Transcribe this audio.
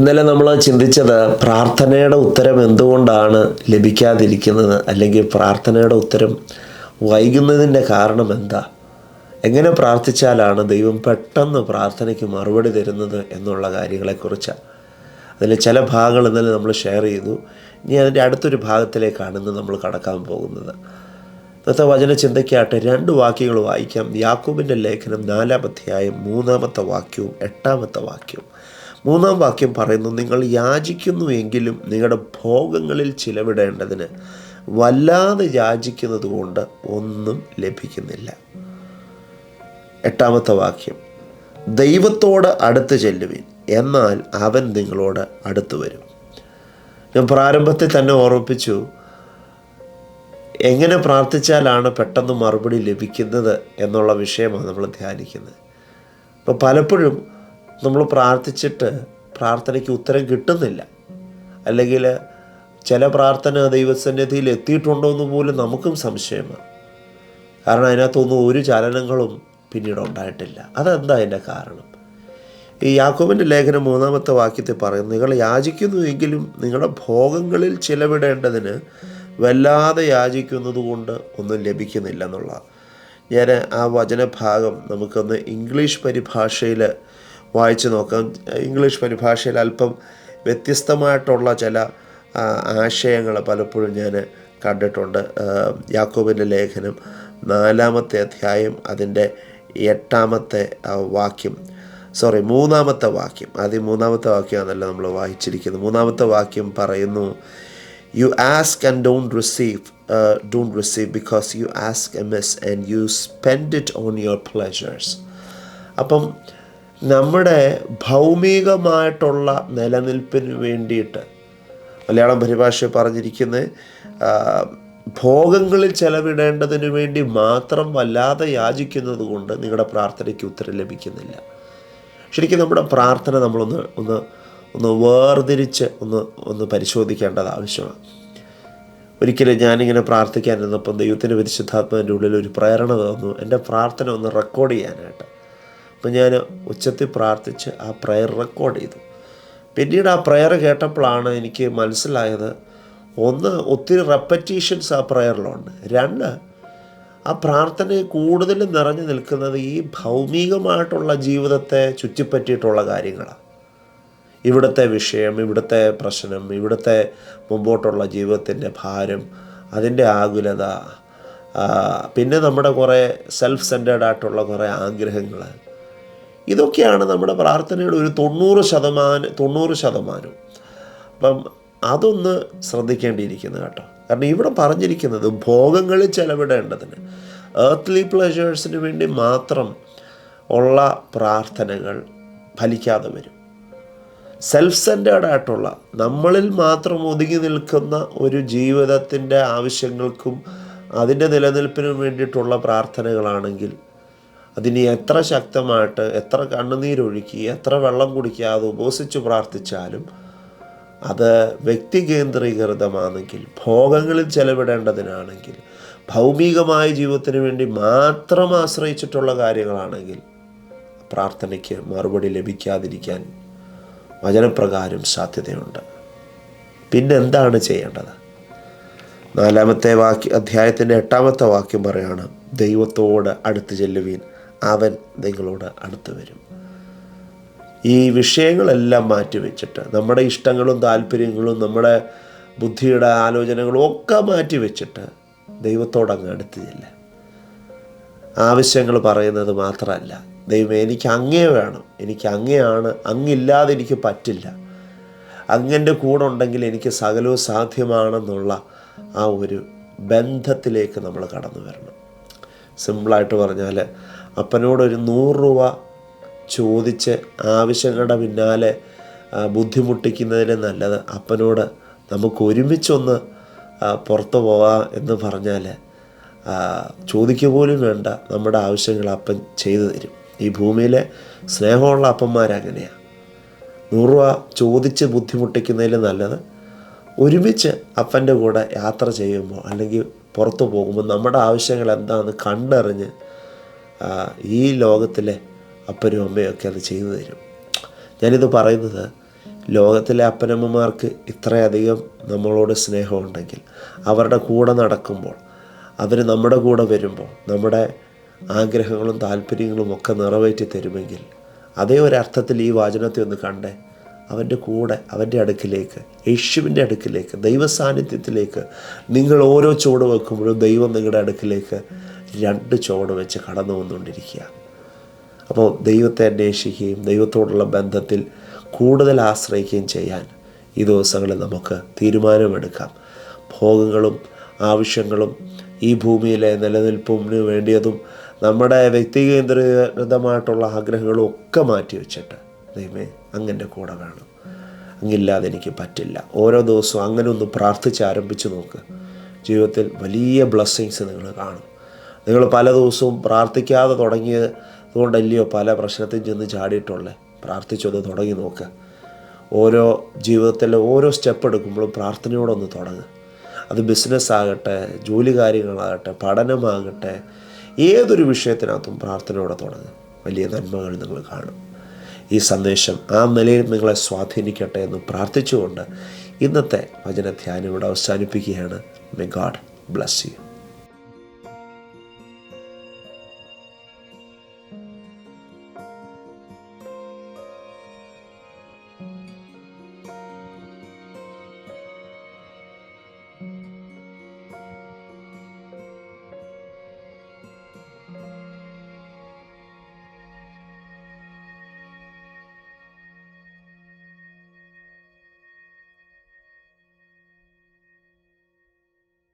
ഇന്നലെ നമ്മൾ ചിന്തിച്ചത് പ്രാർത്ഥനയുടെ ഉത്തരം എന്തുകൊണ്ടാണ് ലഭിക്കാതിരിക്കുന്നത്? അല്ലെങ്കിൽ പ്രാർത്ഥനയുടെ ഉത്തരം വൈകുന്നതിന്റെ കാരണം എന്താ? എങ്ങനെ പ്രാർത്ഥിച്ചാലാണ് ദൈവം പെട്ടെന്ന് പ്രാർത്ഥനയ്ക്ക് മറുപടി തരുന്നത് എന്നുള്ള കാര്യങ്ങളെക്കുറിച്ചാണ് അതിൽ ചില ഭാഗങ്ങൾ ഇന്നലെ നമ്മൾ ഷെയർ ചെയ്തു. ഇനി അതിന്റെ അടുത്തൊരു ഭാഗത്തിലേക്കാണ് ഇന്ന് നമ്മൾ കടക്കാൻ പോകുന്നത്. ഇന്നത്തെ വചന ചിന്തയ്ക്കായിട്ട് രണ്ട് വാക്യങ്ങൾ വായിക്കാം. യാക്കൂബിന്റെ ലേഖനം നാലാം അധ്യായം മൂന്നാമത്തെ വാക്യവും എട്ടാമത്തെ വാക്യവും. മൂന്നാം വാക്യം പറയുന്നു നിങ്ങൾ യാചിക്കുന്നു എങ്കിലും നിങ്ങളുടെ ഭോഗങ്ങളിൽ ചിലവിടേണ്ടതിന് വല്ലാതെ യാചിക്കുന്നത് കൊണ്ട് ഒന്നും ലഭിക്കുന്നില്ല. എട്ടാമത്തെ വാക്യം ദൈവത്തോട് അടുത്ത് ചെല്ലുവിൻ എന്നാൽ അവൻ നിങ്ങളോട് അടുത്തു വരും. ഞാൻ പ്രാരംഭത്തിൽ തന്നെ ഓർമ്മിപ്പിച്ചു എങ്ങനെ പ്രാർത്ഥിച്ചാലാണ് പെട്ടെന്ന് മറുപടി ലഭിക്കുന്നത് എന്നുള്ള വിഷയമാണ് നമ്മൾ ധ്യാനിക്കുന്നത്. അപ്പോൾ പലപ്പോഴും നമ്മൾ പ്രാർത്ഥിച്ചിട്ട് പ്രാർത്ഥനയ്ക്ക് ഉത്തരം കിട്ടുന്നില്ല. അല്ലെങ്കിൽ ചില പ്രാർത്ഥന ദൈവസന്നിധിയിൽ എത്തിയിട്ടുണ്ടോ എന്ന് പോലും നമുക്കും സംശയമാണ്. കാരണം അതിനകത്തൊന്നും ഒരു ചലനങ്ങളും പിന്നീട് ഉണ്ടായിട്ടില്ല. അതെന്താ അതിന്റെ കാരണം? ഈ യാക്കോബിന്റെ ലേഖനം മൂന്നാമത്തെ വാക്യത്തിൽ പറയുന്നു നിങ്ങൾ യാചിക്കുന്നുവെങ്കിലും നിങ്ങളുടെ ഭോഗങ്ങളിൽ ചിലവിടേണ്ടതിന് വല്ലാതെ യാചിക്കുന്നത് കൊണ്ട് ഒന്നും ലഭിക്കുന്നില്ല എന്നുള്ള. ഞാൻ ആ വചനഭാഗം നമുക്കൊന്ന് ഇംഗ്ലീഷ് പരിഭാഷയിൽ വായിച്ചു നോക്കാം. ഇംഗ്ലീഷ് പരിഭാഷയിൽ അല്പം വ്യത്യസ്തമായിട്ടുള്ള ചില ആശയങ്ങൾ പലപ്പോഴും ഞാൻ കണ്ടിട്ടുണ്ട്. യാക്കോബിന്റെ ലേഖനം നാലാമത്തെ അധ്യായം അതിന്റെ എട്ടാമത്തെ വാക്യം. സോറി മൂന്നാമത്തെ വാക്യം. ആദ്യം മൂന്നാമത്തെ വാക്യമാണല്ലോ നമ്മൾ വായിച്ചിരിക്കുന്നത്. മൂന്നാമത്തെ വാക്യം പറയുന്നു you ask and don't receive don't receive because you ask amiss and you spend it on your pleasures അപ്പം നമ്മുടെ ഭൗമികമായിട്ടുള്ള നിലനിൽപ്പിന് വേണ്ടിയിട്ട് മലയാളം പരിഭാഷ പറഞ്ഞിരിക്കുന്നത് ഭോഗങ്ങളിൽ ചെലവിടേണ്ടതിന് വേണ്ടി മാത്രം വല്ലാതെ യാചിക്കുന്നത് കൊണ്ട് നിങ്ങളുടെ പ്രാർത്ഥനയ്ക്ക് ഉത്തരം ലഭിക്കുന്നില്ല. ശരിക്കും നമ്മുടെ പ്രാർത്ഥന നമ്മളൊന്ന് ഒന്ന് ഒന്ന് വേർതിരിച്ച് ഒന്ന് ഒന്ന് പരിശോധിക്കേണ്ടത് ആവശ്യമാണ്. ഒരിക്കലും ഞാനിങ്ങനെ പ്രാർത്ഥിക്കാനിരുന്നപ്പം ദൈവത്തിന്റെ പരിശുദ്ധാത്മാവിന്റെ ഉള്ളിൽ ഒരു പ്രേരണ തന്നു. എന്റെ പ്രാർത്ഥന ഒന്ന് റെക്കോർഡ് ചെയ്യാനായിട്ട്. അപ്പം ഞാൻ ഉച്ചത്തിൽ പ്രാർത്ഥിച്ച് ആ പ്രയർ റെക്കോർഡ് ചെയ്തു. പിന്നീട് ആ പ്രയർ കേട്ടപ്പോഴാണ് എനിക്ക് മനസ്സിലായത് ഒന്ന് ഒത്തിരി റെപ്പറ്റീഷൻസ് ആ പ്രയറിലുണ്ട് രണ്ട് ആ പ്രാർത്ഥനയെ കൂടുതലും നിറഞ്ഞു നിൽക്കുന്നത് ഈ ഭൗമികമായിട്ടുള്ള ജീവിതത്തെ ചുറ്റിപ്പറ്റിയിട്ടുള്ള കാര്യങ്ങളാണ് ഇവിടുത്തെ വിഷയം ഇവിടുത്തെ പ്രശ്നം ഇവിടുത്തെ മുമ്പോട്ടുള്ള ജീവിതത്തിന്റെ ഭാരം അതിന്റെ ആകുലത പിന്നെ നമ്മുടെ കുറേ സെൽഫ് സെന്റേഡ് ആയിട്ടുള്ള കുറേ ആഗ്രഹങ്ങൾ. ഇതൊക്കെയാണ് നമ്മുടെ പ്രാർത്ഥനയുടെ ഒരു തൊണ്ണൂറ് ശതമാനം തൊണ്ണൂറ് ശതമാനം അപ്പം അതൊന്ന് ശ്രദ്ധിക്കേണ്ടിയിരിക്കുന്നു കേട്ടോ. കാരണം ഇവിടെ പറഞ്ഞിരിക്കുന്നത് ഭോഗങ്ങളിൽ ചെലവിടേണ്ടതിന് ഏർത്ത്ലി പ്ലഷേഴ്സിന് വേണ്ടി മാത്രം ഉള്ള പ്രാർത്ഥനകൾ ഫലിക്കാതെ വരും. സെൽഫ് സെന്റേഡ് ആയിട്ടുള്ള നമ്മളിൽ മാത്രം ഒതുങ്ങി നിൽക്കുന്ന ഒരു ജീവിതത്തിന്റെ ആവശ്യങ്ങൾക്കും അതിന്റെ നിലനിൽപ്പിനും വേണ്ടിയിട്ടുള്ള പ്രാർത്ഥനകളാണെങ്കിൽ അതിനി എത്ര ശക്തമായിട്ട് എത്ര കണ്ണുനീരൊഴുക്കി എത്ര വെള്ളം കുടിക്കാതെ ഉപസിച്ച് പ്രാർത്ഥിച്ചാലും അത് വ്യക്തി കേന്ദ്രീകൃതമാണെങ്കിൽ ഭോഗങ്ങളിൽ ചെലവിടേണ്ടതിനാണെങ്കിൽ ഭൗമികമായ ജീവിതത്തിന് വേണ്ടി മാത്രം ആശ്രയിച്ചിട്ടുള്ള കാര്യങ്ങളാണെങ്കിൽ പ്രാർത്ഥനയ്ക്ക് മറുപടി ലഭിക്കാതിരിക്കാൻ വചനപ്രകാരം സാധ്യതയുണ്ട്. പിന്നെ എന്താണ് ചെയ്യേണ്ടത്? നാലാമത്തെ വാക്യ അധ്യായത്തിന്റെ എട്ടാമത്തെ വാക്യം പറയാണ് ദൈവത്തോട് അടുത്ത് ചെല്ലുവീൻ. അവൻ നിങ്ങളോട് അടുത്ത് വരും. ഈ വിഷയങ്ങളെല്ലാം മാറ്റിവെച്ചിട്ട് നമ്മുടെ ഇഷ്ടങ്ങളും താല്പര്യങ്ങളും നമ്മുടെ ബുദ്ധിയുടെ ആലോചനകളും ഒക്കെ മാറ്റിവെച്ചിട്ട് ദൈവത്തോടങ്ങ് അടുത്ത് ചെല്ലുക ആവശ്യങ്ങൾ പറയുന്നത് മാത്രമല്ല ദൈവം എനിക്ക് അങ്ങേ വേണം എനിക്ക് അങ്ങയാണ് അങ്ങില്ലാതെ എനിക്ക് പറ്റില്ല. അങ്ങന്റെ കൂടെ ഉണ്ടെങ്കിൽ എനിക്ക് സകലവും സാധ്യമാണെന്നുള്ള ആ ഒരു ബന്ധത്തിലേക്ക് നമ്മൾ കടന്നു വരണം. സിമ്പിളായിട്ട് പറഞ്ഞാൽ അപ്പനോടൊരു നൂറ് രൂപ ചോദിച്ച് ആവശ്യങ്ങളുടെ പിന്നാലെ ബുദ്ധിമുട്ടിക്കുന്നതിന് നല്ലത്. അപ്പനോട് നമുക്ക് ഒരുമിച്ചൊന്ന് പുറത്തു പോവാം എന്ന് പറഞ്ഞാൽ ചോദിക്കുക പോലും വേണ്ട. നമ്മുടെ ആവശ്യങ്ങൾ അപ്പൻ ചെയ്തു തരും. ഈ ഭൂമിയിലെ സ്നേഹമുള്ള അപ്പന്മാരങ്ങനെയാണ് നൂറ് രൂപ ചോദിച്ച് ബുദ്ധിമുട്ടിക്കുന്നതിൽ നല്ലത് ഒരുമിച്ച് അപ്പന്റെ കൂടെ യാത്ര ചെയ്യുമ്പോൾ അല്ലെങ്കിൽ പുറത്തു പോകുമ്പോൾ നമ്മുടെ ആവശ്യങ്ങൾ എന്താണെന്ന് കണ്ടറിഞ്ഞ് ഈ ലോകത്തിലെ അപ്പനും അമ്മയും ഒക്കെ അത് ചെയ്തു തരും. ഞാനിത് പറയുന്നത് ലോകത്തിലെ അപ്പനമ്മമാർക്ക് ഇത്രയധികം നമ്മളോട് സ്നേഹമുണ്ടെങ്കിൽ അവരുടെ കൂടെ നടക്കുമ്പോൾ അവർ നമ്മുടെ കൂടെ വരുമ്പോൾ നമ്മുടെ ആഗ്രഹങ്ങളും താല്പര്യങ്ങളും ഒക്കെ നിറവേറ്റി തരുമെങ്കിൽ അതേ ഒരർത്ഥത്തിൽ ഈ വാചനത്തെ ഒന്ന് കണ്ടേ. അവന്റെ കൂടെ അവന്റെ അടുക്കിലേക്ക് യേശുവിന്റെ അടുക്കിലേക്ക് ദൈവസാന്നിധ്യത്തിലേക്ക് നിങ്ങൾ ഓരോ ചുവട് വെക്കുമ്പോഴും ദൈവം നിങ്ങളുടെ അടുക്കിലേക്ക് രണ്ട് ചുവട് വെച്ച് കടന്നു വന്നുകൊണ്ടിരിക്കുക. അപ്പോൾ ദൈവത്തെ അന്വേഷിക്കുകയും ദൈവത്തോടുള്ള ബന്ധത്തിൽ കൂടുതൽ ആശ്രയിക്കുകയും ചെയ്യാൻ ഈ ദിവസങ്ങളിൽ നമുക്ക് തീരുമാനമെടുക്കാം. ഭോഗങ്ങളും ആവശ്യങ്ങളും ഈ ഭൂമിയിലെ നിലനിൽപ്പിന് വേണ്ടിയതും നമ്മുടെ വ്യക്തികേന്ദ്രീകൃതമായിട്ടുള്ള ആഗ്രഹങ്ങളും ഒക്കെ മാറ്റി വെച്ചിട്ട് ദൈവമേ അങ്ങന്റെ കൂടെ വേണം. അങ്ങില്ലാതെ എനിക്ക് പറ്റില്ല. ഓരോ ദിവസവും അങ്ങനെ ഒന്ന് പ്രാർത്ഥിച്ച് ആരംഭിച്ച് നോക്ക്. ജീവിതത്തിൽ വലിയ ബ്ലെസ്സിങ്സ് നിങ്ങൾ കാണും. നിങ്ങൾ പല ദിവസവും പ്രാർത്ഥിക്കാതെ തുടങ്ങിയത് അതുകൊണ്ടല്ലയോ പല പ്രശ്നത്തിൽ ചെന്ന് ചാടിയിട്ടുള്ളത് പ്രാർത്ഥിച്ചൊന്ന് തുടങ്ങി നോക്ക്. ഓരോ ജീവിതത്തിലെ ഓരോ സ്റ്റെപ്പ് എടുക്കുമ്പോഴും പ്രാർത്ഥനയോടൊന്ന് തുടങ്ങുക അത് ബിസിനസ് ആകട്ടെ ജോലി കാര്യങ്ങളാകട്ടെ പഠനമാകട്ടെ ഏതൊരു വിഷയത്തിനകത്തും പ്രാർത്ഥനയോടെ തുടങ്ങുക വലിയ നന്മകൾ നിങ്ങൾ കാണും. ഈ സന്ദേശം ആ നിലയിൽ നിങ്ങളെ സ്വാധീനിക്കട്ടെ എന്ന് പ്രാർത്ഥിച്ചുകൊണ്ട് ഇന്നത്തെ വചനധ്യാനം ഇവിടെ അവസാനിപ്പിക്കുകയാണ്. മെ ഗാഡ് ബ്ലസ് യു